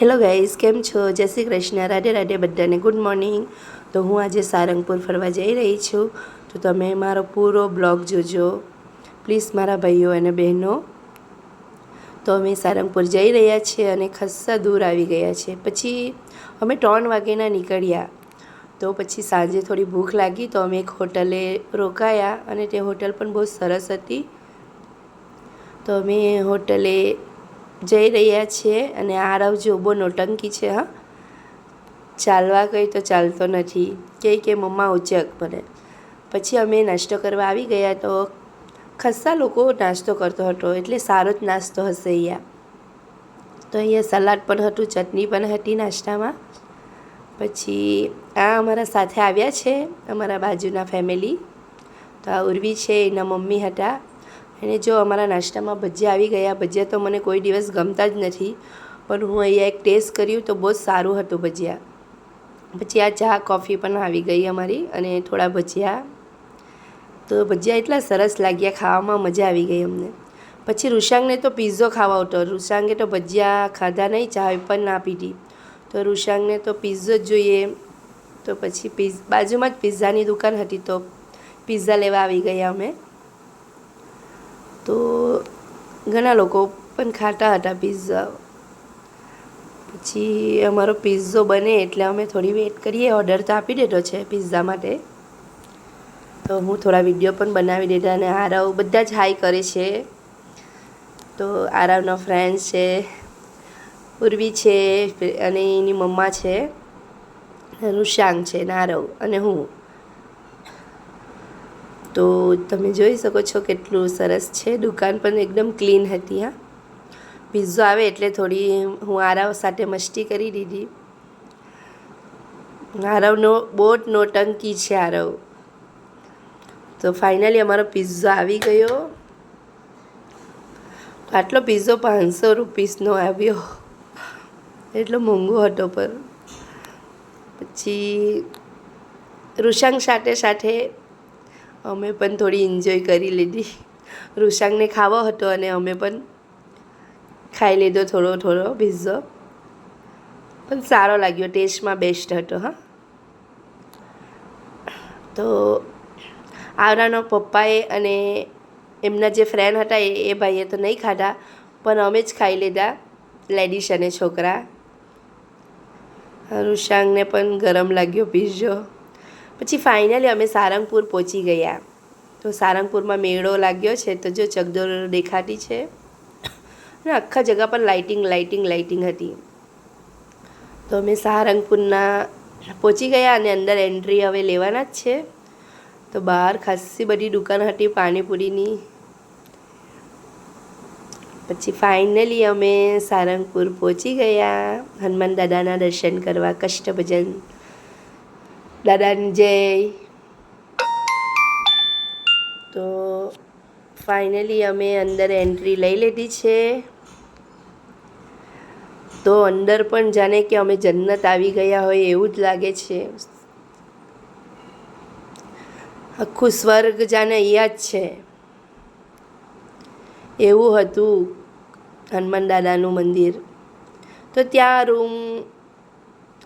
Hello guys કેમ છો? જય શ્રી કૃષ્ણ, રાધે રાધે બધાને. ગુડ મોર્નિંગ તો હું આજે સારંગપુર ફરવા જઈ રહી છું. તો તમે મારો પૂરો બ્લોગ જોજો. પ્લીઝ મારા ભાઈઓ અને બહેનો. તો અમે સારંગપુર જઈ રહ્યા છીએ અને ખસ્સા દૂર આવી ગયા છે પછી અમે ત્રણ વાગ્યાના નીકળ્યા. તો પછી સાંજે થોડી ભૂખ લાગી તો અમે એક હોટલે રોકાયા અને તે હોટલ પણ બહુ સરસ હતી. તો અમે હોટલે જઈ રહ્યા છીએ અને આ જો બહુ નોટંકી છે, હા. ચાલવા કંઈ તો ચાલતો નથી. કે કે મમ્મા ઉચક મને પછી અમે નાસ્તો કરવા આવી ગયા તો ખસ્સા લોકો નાસ્તો કરતો હતો. એટલે સારો જ નાસ્તો હશે અહીંયા. તો અહીંયા સલાડ પણ હતું, ચટણી પણ હતી નાસ્તામાં. પછી આ અમારા સાથે આવ્યા છે અમારા બાજુના ફેમિલી તો આ ઉર્વી છે, એના મમ્મી હતા. અને જો અમારા નાસ્તામાં ભજીયા આવી ગયા, ભજીયા તો મને કોઈ દિવસ ગમતા જ નથી, પણ હું અહીંયા એક ટેસ્ટ કર્યું તો બહુ સારું હતું ભજીયા. પછી આ ચા, કોફી પણ આવી ગઈ અમારી અને થોડા ભજીયા. તો ભજીયા એટલા સરસ લાગ્યા, ખાવામાં મજા આવી ગઈ અમને. પછી ઋષાંગને તો પીઝો ખાવા હતો ઋષાંગે તો ભજીયા ખાધા નહીં, ચા પણ ના પીધી. તો ઋષાંગને તો પીઝો જ જોઈએ. તો પછી પીઝ, બાજુમાં જ પીઝાની દુકાન હતી તો પિઝા લેવા આવી ગયા અમે. તો ઘણા લોકો પણ ખાતા હતા પીઝા પછી અમારો પીઝો બને એટલે અમે થોડી વેટ કરીએ. ઓર્ડર તો આપી દેતો છે પીઝા માટે. તો હું થોડા વીડિયો પણ બનાવી દેતા અને આરવ બધા જ હાઈ કરે છે. તો આરવનો ફ્રેન્ડ છે પૂર્વી છે, અને એની મમ્મા છે રુશાંગ છે, નારવ અને હું. તો તમે જોઈ શકો છો કેટલું સરસ છે. દુકાન પણ એકદમ ક્લીન હતી, હા. પીઝો આવે એટલે થોડી હું આરાવ સાથે મસ્તી કરી દીધી. આરવનો બોટ નોટંકી છે આરવ. તો ફાઇનલી અમારો પીઝો આવી ગયો. આટલો પીઝો પાંચસો રૂપીસનો આવ્યો. એટલો મોંઘો હતો પર પછી રુશાંગ સાથે સાથે અમે પણ થોડી એન્જોય કરી લીધી. ઋષાંગને ખાવો હતો અને અમે પણ ખાઈ લીધો થોડો થોડો પિઝ્ઝો પણ સારો લાગ્યો ટેસ્ટમાં બેસ્ટ હતો, હા. તો આવરાનો પપ્પાએ અને એમના જે ફ્રેન્ડ હતા એ એ ભાઈએ તો નહીં ખાધા, પણ અમે જ ખાઈ લીધા લેડીઝ અને છોકરા. ઋષાંગને પણ ગરમ લાગ્યો પિઝ્ઝો પછી ફાઇનલી અમે સારંગપુર પહોંચી ગયા. તો સારંગપુરમાં મેળો લાગ્યો છે, તો જો ચગદોર દેખાતી છે. અને આખા જગા પર લાઇટિંગ લાઇટિંગ લાઇટિંગ હતી. તો અમે સારંગપુરના પહોંચી ગયા અને અંદર એન્ટ્રી હવે લેવાના જ છે. તો બહાર ખાસી બધી દુકાન હતી, પાણીપુરીની. પછી ફાઇનલી અમે સારંગપુર પહોંચી ગયા. હનુમાન દાદાના દર્શન કરવા, કષ્ટભજન. દાદાની જય તો ફાઇનલી અમે અંદર એન્ટ્રી લઈ લીધી છે. તો અંદર પણ જાણે કે અમે જન્નત આવી ગયા હોય એવું જ લાગે છે. આખું સ્વર્ગ જાણે અહીંયા જ છે. એવું હતું હનુમાન દાદાનું મંદિર. તો ત્યાં રૂમ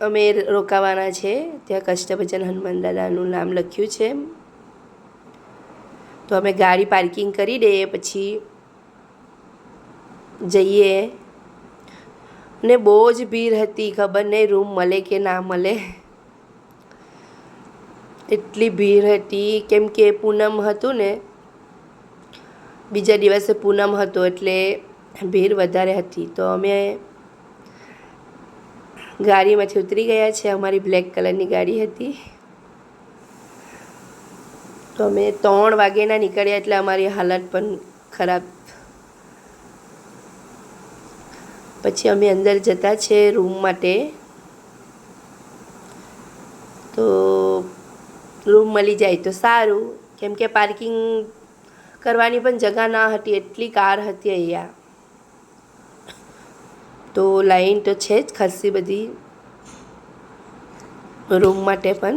અમે રોકાવાના છે. ત્યાં કષ્ટભજન હનુમાન દાદાનું નામ લખ્યું છે. તો અમે ગાડી પાર્કિંગ કરી દઈએ, પછી જઈએ. ને બહુ જ ભીડ હતી, ખબર નહીં રૂમ મળે કે ના મળે. એટલી ભીડ હતી, કેમ કે પૂનમ હતું ને, બીજા દિવસે પૂનમ હતો એટલે ભીડ વધારે હતી. તો અમે ગાડીમાંથી ઉતરી ગયા છે. અમારી બ્લેક કલરની ગાડી હતી. તો અમે ત્રણ વાગ્યાના નીકળ્યા એટલે અમારી હાલત પણ ખરાબ. પછી અમે અંદર જતા છે રૂમ માટે. તો રૂમ મળી જાય તો સારું. કેમ કે પાર્કિંગ કરવાની પણ જગા ના હતી. એટલી કાર હતી અહીંયા. તો લાઈન તો છે જ ખાસી બધી રૂમ માટે પણ.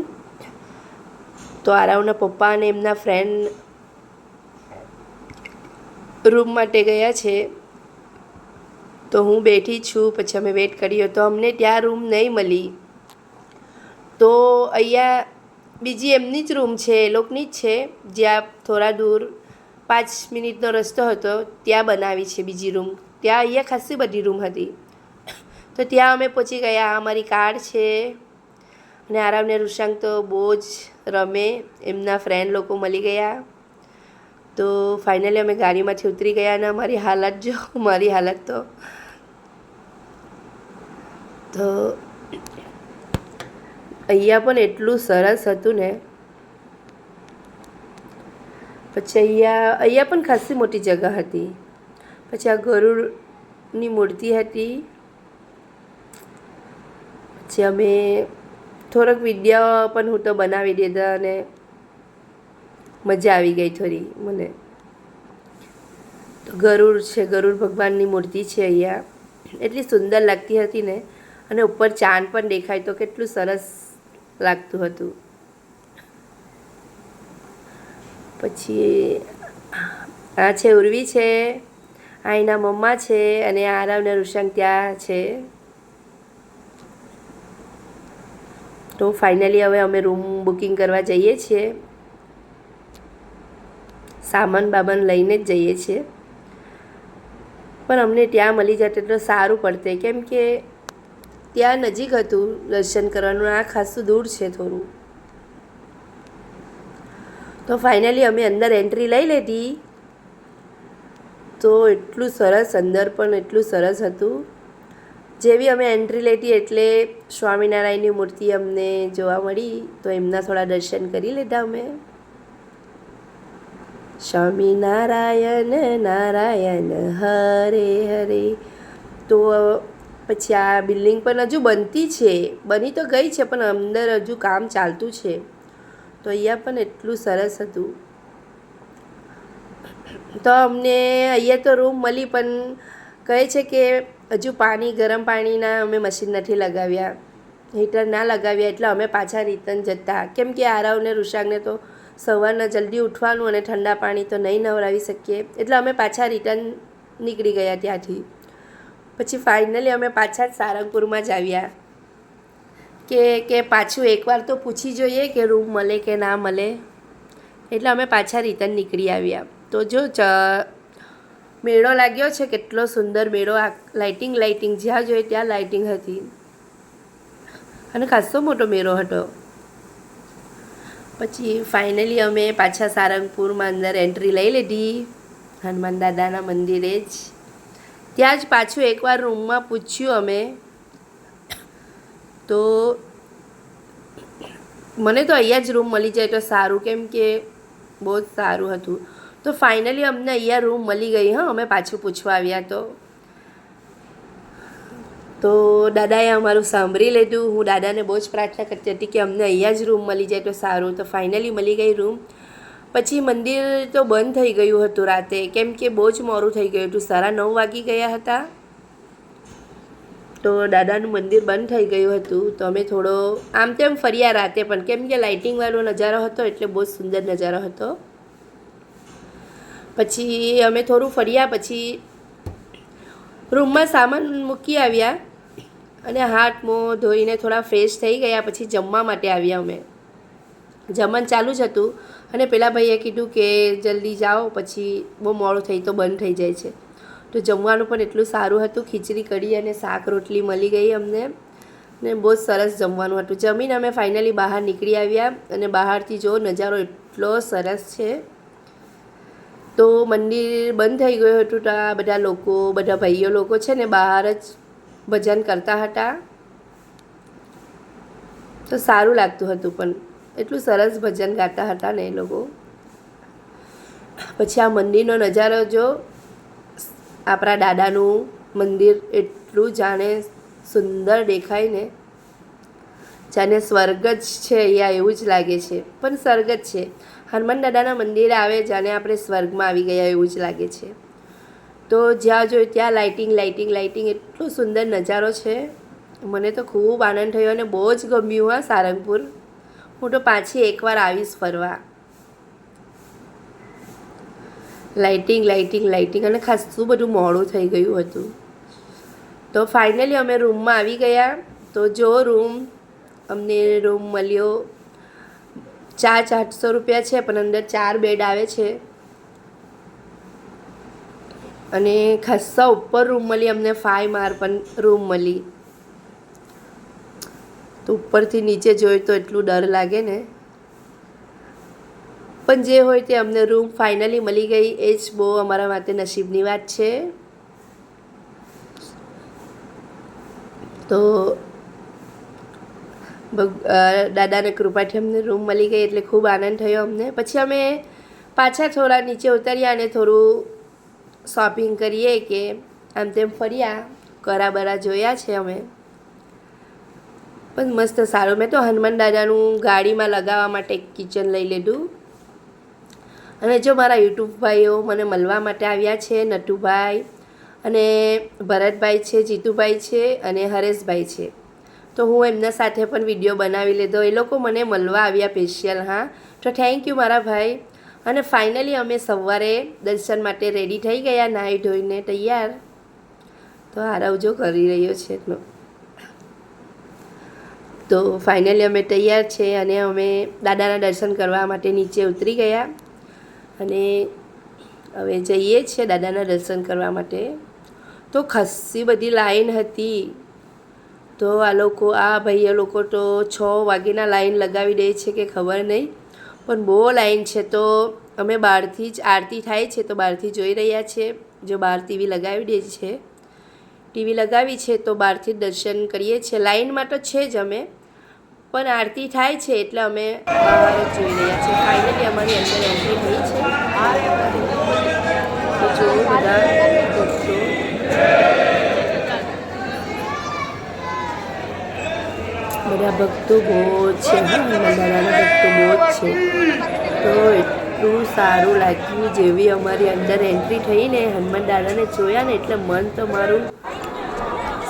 તો આરાવના પપ્પા અને એમના ફ્રેન્ડ રૂમ માટે ગયા છે. તો હું બેઠી છું, પછી અમે વેટ કર્યો તો અમને ત્યાં રૂમ નહીં મળી. તો અહીંયા બીજી એમની જ રૂમ છે, એ લોકોની જ છે. જ્યાં થોડા દૂર પાંચ મિનિટનો રસ્તો હતો, ત્યાં બનાવી છે બીજી રૂમ ત્યાં અહીંયા ખાસી બધી રૂમ હતી. તો ત્યાં અમે પહોંચી ગયા. અમારી કાર છે અને આરામને ઋષાંક તો બહુ જ રમે. એમના ફ્રેન્ડ લોકો મળી ગયા. તો ફાઇનલી અમે ગાડીમાંથી ઉતરી ગયા અને અમારી હાલત જો, મારી હાલત તો. તો અહીંયા પણ એટલું સરસ હતું ને. પછી અહીંયા અહીંયા પણ ખાસી મોટી જગા હતી. પછી આ ગરુડની મૂર્તિ હતી. પછી અમે થોડોક વીડિયો પણ હું તો બનાવી દીધા અને મજા આવી ગઈ થોડી મને. તો ગરુડ છે, ગરુડ ભગવાનની મૂર્તિ છે અહીંયા. એટલી સુંદર લાગતી હતી ને. અને ઉપર ચાંદ પણ દેખાય તો કેટલું સરસ લાગતું હતું. પછી આ છે ઉર્વી છે, આ એના મમ્મા છે અને આરવ ને ઋષંગ ત્યાં છે. તો ફાઇનલી હવે અમે રૂમ બુકિંગ કરવા જઈએ છીએ. સામાન બામાન લઈને જ જઈએ છીએ. પણ અમને ત્યાં મળી જતે તો સારું પડતે, કેમ કે ત્યાં નજીક હતું દર્શન કરવાનું, આ ખાસું દૂર છે થોડું. તો ફાઇનલી અમે અંદર એન્ટ્રી લઈ લીધી. તો એટલું સરસ, અંદર પણ એટલું સરસ હતું. જેવી અમે એન્ટ્રી લેતી એટલે સ્વામિનારાયણની મૂર્તિ અમને જોવા મળી, તો એમના થોડા દર્શન કરી લીધા અમે. સ્વામિનારાયણ, નારાયણ, હરે હરે. તો પછી આ બિલ્ડિંગ પણ હજુ બનતી છે. બની તો ગઈ છે, પણ અંદર હજુ કામ ચાલતું છે. તો અહીંયા પણ એટલું સરસ હતું. તો અમને અહીંયા તો રૂમ મળી, પણ કહે છે કે હજુ પાણી, ગરમ પાણીના અમે મશીન નથી લગાવ્યા. હીટર ના લગાવ્યા એટલે અમે પાછા રિટર્ન જતા. કેમ કે આરવને ઋષાકને તો સવારના જલ્દી ઉઠવાનું અને ઠંડા પાણી તો નહીં નવરાવી શકીએ. એટલે અમે પાછા રિટર્ન નીકળી ગયા ત્યાંથી. પછી ફાઇનલી અમે પાછા જ સારંગપુરમાં જ આવ્યા. કે કે પાછું એકવાર તો પૂછી જોઈએ કે રૂમ મળે કે ના મળે. એટલે અમે પાછા રિટર્ન નીકળી આવ્યા. તો જો મેળો લાગ્યો છે, કેટલો સુંદર મેળો. આ લાઇટિંગ લાઇટિંગ જ્યાં જોઈએ ત્યાં લાઇટિંગ હતી. અને ખાસો મોટો મેળો હતો. પછી ફાઇનલી અમે પાછા સારંગપુરમાં અંદર એન્ટ્રી લઈ લીધી. હનુમાન દાદાના મંદિરે જ. ત્યાં જ પાછું એકવાર રૂમમાં પૂછ્યું અમે. તો મને તો અહીંયા જ રૂમ મળી જાય તો સારું. કેમ કે બહુ જ સારું હતું. તો ફાઇનલી અમને અહીંયા રૂમ મળી ગઈ, હા, અમે પાછું પૂછવા આવ્યા તો. તો દાદાએ અમારું સાંભળી લીધું. હું દાદાને બહુ જ પ્રાર્થના કરતી હતી કે અમને અહીંયા જ રૂમ મળી જાય તો સારું. તો ફાઇનલી મળી ગઈ રૂમ પછી મંદિર તો બંધ થઈ ગયું હતું રાતે. કેમ કે બહુ જ મોડું થઈ ગયું હતું. સાડા નવ વાગી ગયા હતા. તો દાદાનું મંદિર બંધ થઈ ગયું હતું. તો અમે થોડો, આમ તેમ ફર્યા રાતે પણ. કેમ કે લાઇટિંગવાળો નજારો હતો એટલે બહુ જ સુંદર નજારો હતો. પછી અમે થોડું ફર્યા પછી રૂમમાં સામાન મૂકી આવ્યા અને હાથ મોં ધોઈને થોડા ફ્રેશ થઈ ગયા પછી જમવા માટે આવ્યા અમે. જમવાનું ચાલુ જ હતું અને પેલા ભાઈએ કીધું કે જલ્દી જાઓ પછી બહુ મોડું થઈ તો બંધ થઈ જાય છે. તો જમવાનું પણ એટલું સારું હતું, ખીચડી કઢી અને શાક રોટલી મળી ગઈ અમને. ને બહુ જ સરસ જમવાનું હતું. જમીને અમે ફાઇનલી બહાર નીકળી આવ્યા અને બહારથી જો નજારો એટલો સરસ છે. તો મંદિર બંધ થઈ ગયું હતું તો આ બધા લોકો, બધા ભાઈઓ લોકો છે ને બહાર જ ભજન કરતા હતા. તો સારું લાગતું હતું પણ એટલું સરસ ભજન ગાતા હતા ને એ લોકો. પછી આ મંદિરનો નજારો જો આપણા દાદાનું મંદિર એટલું જાણે સુંદર દેખાય ને જાણે સ્વર્ગ જ છે અહીંયા એવું જ લાગે છે. પણ સ્વર્ગ જ છે. હનુમાન દાદાના મંદિરે આવે જાણે આપણે સ્વર્ગમાં આવી ગયા એવું જ લાગે છે. તો જ્યાં જોયું ત્યાં લાઇટિંગ લાઇટિંગ લાઇટિંગ એટલો સુંદર નજારો છે. મને તો ખૂબ આનંદ થયો અને બહુ જ ગમ્યું હા સારંગપુર. હું તો પાછી એકવાર આવીશ ફરવા. લાઇટિંગ લાઇટિંગ લાઇટિંગ અને ખાસું બધું મોડું થઈ ગયું હતું. તો ફાઇનલી અમે રૂમમાં આવી ગયા. તો જો રૂમ અમને રૂમ મળ્યો. ચાર્જ આઠસો રૂપિયા છે, પણ અંદર ચાર બેડ આવે છે. અને ખાસ્સા ઉપર રૂમ મળી, અમને ફાઈવ માર પણ રૂમ મળી. તો ઉપરથી નીચે જોઈ તો એટલું ડર લાગે ને. પણ જે હોય તે અમને રૂમ ફાઇનલી મળી ગઈ. એ જ બહુ અમારા માટે નસીબની વાત છે. તો દાદાને કૃપાથી અમને રૂમ મળી ગઈ એટલે ખૂબ આનંદ થયો અમને. પછી અમે પાછા થોડા નીચે ઉતર્યા અને થોડું શોપિંગ કરીએ કે આમ તેમ ફર્યા કરા બરા જોયા છે અમે. પણ મસ્ત સારું. મેં તો હનુમાન દાદાનું ગાડીમાં લગાવવા માટે કિચન લઈ લીધું. અને જો મારા યુટ્યુબ ભાઈઓ મને મળવા માટે આવ્યા છે, નટુભાઈ અને ભરતભાઈ છે, જીતુભાઈ છે અને હરેશભાઈ છે. તો હું એમના સાથે પણ વીડિયો બનાવી લીધો. એ લોકો મને મળવા આવ્યા સ્પેશિયલ હા. તો થેન્ક યુ મારા ભાઈ. અને ફાઇનલી અમે સવારે દર્શન માટે રેડી થઈ ગયા, નાહી ધોઈને તૈયાર. તો આરવજો કરી રહ્યો છે એટલો. તો ફાઇનલી અમે તૈયાર છે અને અમે દાદાના દર્શન કરવા માટે નીચે ઉતરી ગયા. અને હવે જઈએ છીએ દાદાના દર્શન કરવા માટે. તો ખસ્સી બધી લાઈન હતી. તો આ લોકો, આ ભાઈએ લોકો તો છ વાગ્યાના લાઈન લગાવી દે છે કે ખબર નહીં. પણ બહુ લાઈન છે તો અમે બહારથી જ, આરતી થાય છે તો બહારથી જોઈ રહ્યા છીએ જો બહાર ટીવી લગાવી દે છે. ટીવી લગાવી છે તો બહારથી દર્શન કરીએ છીએ. લાઈનમાં તો છે જ અમે. પણ આરતી થાય છે એટલે અમે જોઈ રહ્યા છીએ. ફાઇનલી અમારી અંદર એન્ટ્રી થઈ છે. તો બધા બધા ભક્તો બહુ જ છે દાદાના ભક્તો બહુ જ છે. તો એટલું સારું લાગ્યું જેવી અમારી અંદર એન્ટ્રી થઈને હનુમાન દાદાને જોયા ને એટલે મન તો મારું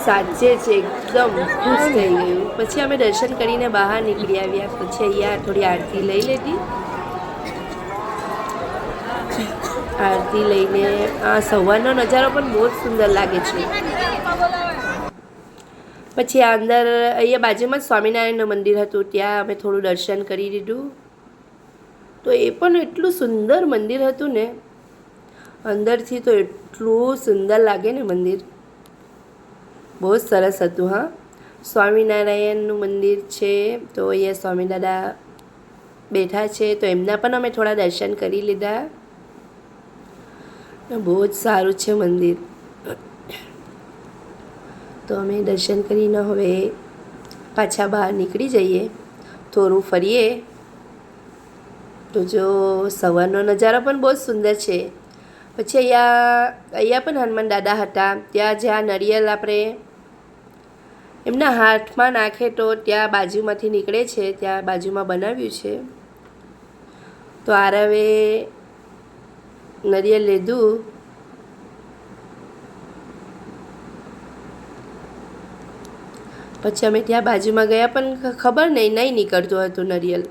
સાચે છે એકદમ ખુશ થઈ ગયું. પછી અમે દર્શન કરીને બહાર નીકળી આવ્યા. પછી અહીંયા થોડી આરતી લઈ લીધી. આરતી લઈને આ સવારનો નજારો પણ બહુ જ સુંદર લાગે છે. પછી અંદર અહીંયા બાજુમાં જ સ્વામિનારાયણનું મંદિર હતું, ત્યાં અમે થોડું દર્શન કરી દીધું તો એ પણ એટલું સુંદર મંદિર હતું ને, અંદરથી તો એટલું સુંદર લાગે ને મંદિર. બહુ જ સરસ હતું, હા. સ્વામિનારાયણનું મંદિર છે, તો અહીંયા સ્વામી બેઠા છે, તો એમના પણ અમે થોડા દર્શન કરી લીધા. બહુ જ સારું છે મંદિર. તો અમે દર્શન કરીને હવે પાછા બહાર નીકળી જઈએ. થોડું ફરીએ. તો જો સવારનો નજારો પણ બહુ સુંદર છે. પછી અહીંયા અહીંયા પણ હનુમાન દાદા હતા. ત્યાં જ્યાં નરિયેલ આપણે એમના હાથમાં નાખે તો ત્યાં બાજુમાંથી નીકળે છે. ત્યાં બાજુમાં બનાવ્યું છે. તો આરવે નરિયેલ લીધું. પછી અમે ત્યાં બાજુમાં ગયા પણ ખબર નહીં નહીં નીકળતું હતું નરિયલ.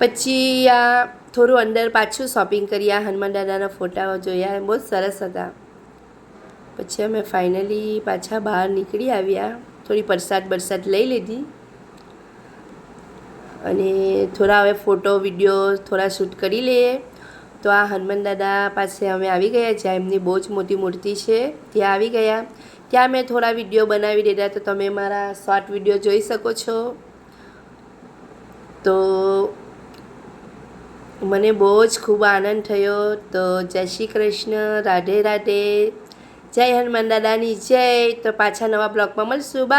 પછી આ થોડું અંદર પાછું શોપિંગ કર્યા હનુમાન દાદાના ફોટાઓ જોયા બહુ સરસ હતા. પછી અમે ફાઇનલી પાછા બહાર નીકળી આવ્યા, થોડી પરસાદ બરસાદ લઈ લીધી. અને થોડા હવે ફોટો વીડિયો થોડા શૂટ કરી લઈએ. તો આ હનુમાન દાદા પાસે અમે આવી ગયા, જ્યાં એમની બહુ જ મોટી મૂર્તિ છે. ત્યાં આવી ગયા. ત્યાં મેં થોડા વીડિયો બનાવી દીધા, તો તમે મારા શોર્ટ વીડિયો જોઈ શકો છો. તો મને બહુ જ ખૂબ આનંદ થયો. તો જય શ્રી કૃષ્ણ, રાધે રાધે. જય હનુમાન દાદાની જય. તો પાછા નવા બ્લોગમાં મળશું. બાય